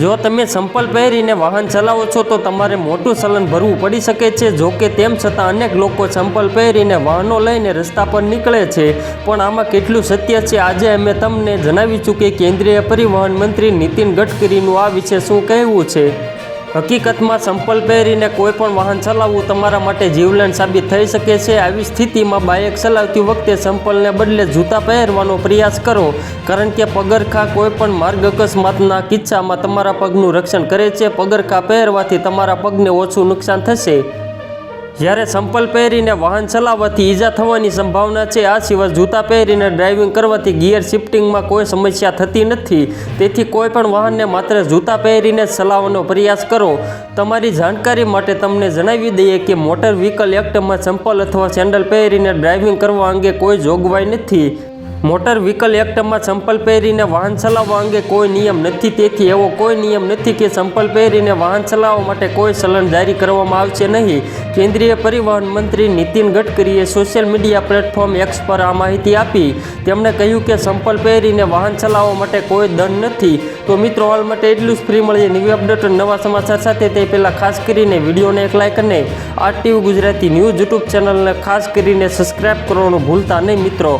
જો તમે સંપલ પહેરીને વાહન ચલાવો છો, તો તમારે મોટું ચલન ભરવું પડી શકે છે. જો કે તેમ છતાં અનેક લોકો સંપલ પહેરીને વાહનો લઈને રસ્તા પર નીકળે છે. પણ આમાં કેટલું સત્ય છે? આજે અમે તમને જણાવીશું કે કેન્દ્રીય પરિવહન મંત્રી નીતિન ગડકરીનું આ વિશે શું કહેવું છે? હકીકતમાં સંપલ પહેરીને કોઈ પણ વાહન ચલાવવું તમારા માટે જીવલેણ સાબિત થઈ શકે છે. આવી સ્થિતિમાં બાઇક ચલાવતી વખતે સંપલને બદલે જૂતા પહેરવાનો પ્રયાસ કરો, કારણ કે પગરખા કોઈપણ માર્ગ અકસ્માતના કિસ્સામાં તમારા પગનું રક્ષણ કરે છે. પગરખા પહેરવાથી તમારા પગને ઓછું નુકસાન થશે. જ્યારે સંપલ પહેરીને વાહન ચલાવવાથી ઈજા થવાની સંભાવના છે, આ સિવાય જૂતા પહેરીને ડ્રાઇવિંગ કરવાથી ગિયર શિફ્ટિંગમાં કોઈ સમસ્યા થતી નથી. તેથી કોઈ પણ વાહનને માત્ર જૂતા પહેરીને જ ચલાવવાનો પ્રયાસ કરો. તમારી જાણકારી માટે તમને જણાવી દઈએ કે મોટર વ્હીકલ એક્ટમાં સંપલ અથવા સેન્ડલ પહેરીને ડ્રાઇવિંગ કરવા અંગે કોઈ જોગવાઈ નથી. મોટર વ્હીકલ એક્ટમાં ચંપલ પહેરીને વાહન ચલાવવા અંગે કોઈ નિયમ નથી. તેથી એવો કોઈ નિયમ નથી કે ચંપલ પહેરીને વાહન ચલાવવા માટે કોઈ ચલણ જારી કરવામાં આવશે નહીં. કેન્દ્રીય પરિવહન મંત્રી નીતિન ગડકરીએ સોશિયલ મીડિયા પ્લેટફોર્મ એક્સ પર આ માહિતી આપી. તેમણે કહ્યું કે સંપલ પહેરીને વાહન ચલાવવા માટે કોઈ દંડ નથી. તો મિત્રો, હાલ માટે એટલું જ. ફ્રી મળીએ નવી અપડેટ નવા સમાચાર સાથે. તે પહેલાં ખાસ કરીને વિડીયોને એક લાઇક અને આ ટીવી ગુજરાતી ન્યૂઝ યુટ્યુબ ચેનલને ખાસ કરીને સબસ્ક્રાઇબ કરવાનું ભૂલતા નહીં મિત્રો.